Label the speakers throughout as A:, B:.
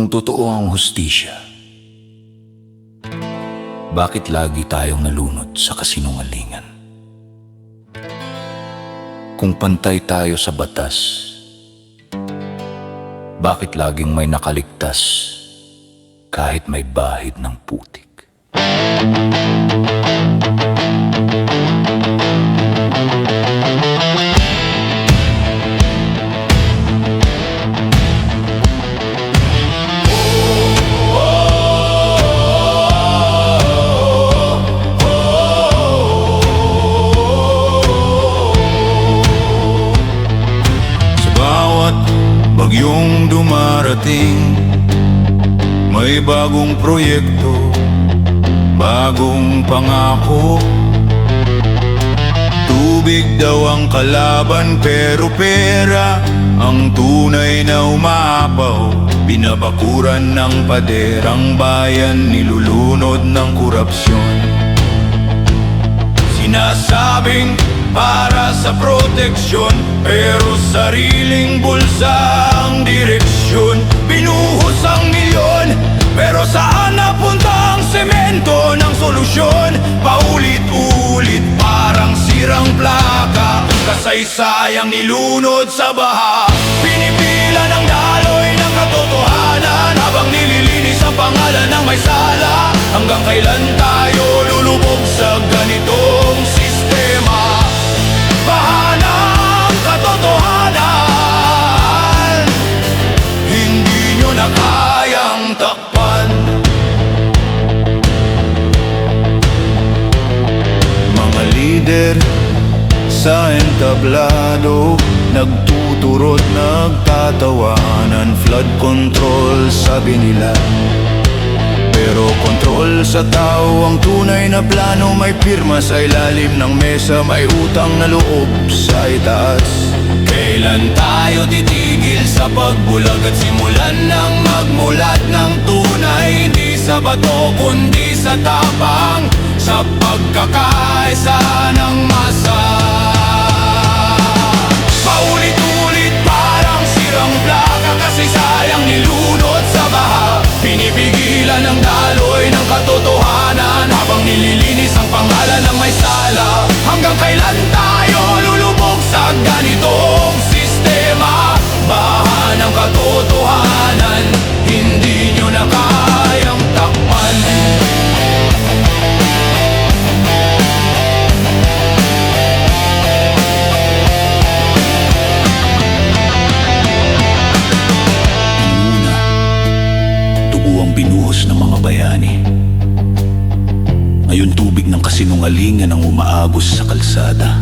A: Kung totoo ang hustisya, bakit lagi tayong nalunod sa kasinungalingan? Kung pantay tayo sa batas, bakit laging may nakaligtas kahit may bahid ng putik?
B: Bagyong dumarating. May bagong proyekto Bagong pangako. Tubig daw ang kalaban pero pera Ang tunay na umaapaw. Binabakuran ng paderang bayan Nilulunod ng korupsyon. Sinasabing para sa proteksyon Pero sariling bulsa ang direksyon. Binuhos ang milyon Pero saan napunta ang semento ng solusyon? Paulit-ulit parang sirang plaka Kasaysayang nilunod sa baha. Pinipila ng daloy ng katotohanan Habang nililinis ang pangalan ng may sala. Hanggang kailan tayo sa entablado Nagtuturot, nagtatawanan Flood control sabi nila. Pero kontrol sa tao ang tunay na plano May pirma sa ilalim ng mesa May utang na loob sa itaas. Kailan tayo titigil sa pagbulag At simulan ng magmulat ng tunay? Hindi sa bato kundi sa tapang Sa pagkakaisa ng Pinipigilan ng daloy ng katotohanan. Habang nililinis ang pangalan
A: binuhos ng mga bayani. Ngayon tubig ng kasinungalingan ang umaagos sa kalsada.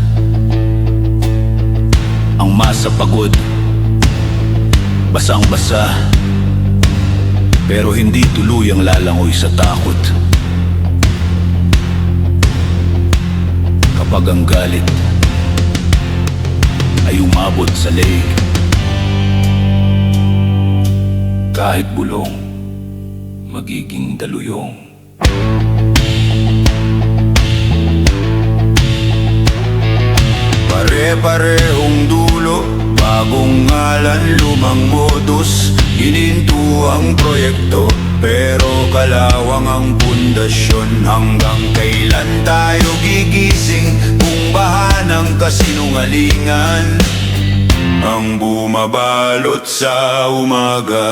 A: Ang masa pagod, basang basa, pero hindi tuluyang lalangoy sa takot. Kapag ang galit ay umabot sa leeg, kahit bulong, magiging daluyong.
B: Pare-parehong dulo Bagong ngalan, lumang modus. Gininto ang proyekto Pero kalawang ang pundasyon. Hanggang kailan tayo gigising Kung baha ng kasinungalingan? Ang bumabalot sa umaga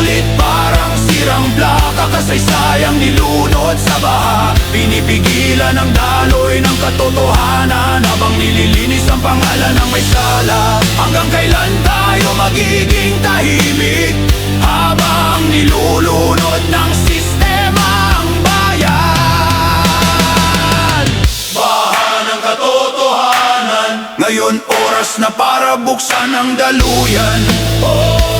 B: Paulit-ulit parang sirang plaka Kasaysayang nilunod sa baha. Pinipigilan ang daloy ng katotohanan Habang nililinis ang pangalan ng may sala. Hanggang kailan tayo magiging tahimik Habang nilulunod ng sistema ang bayan? Baha ng katotohanan Ngayon oras na para buksan ang daluyan. Di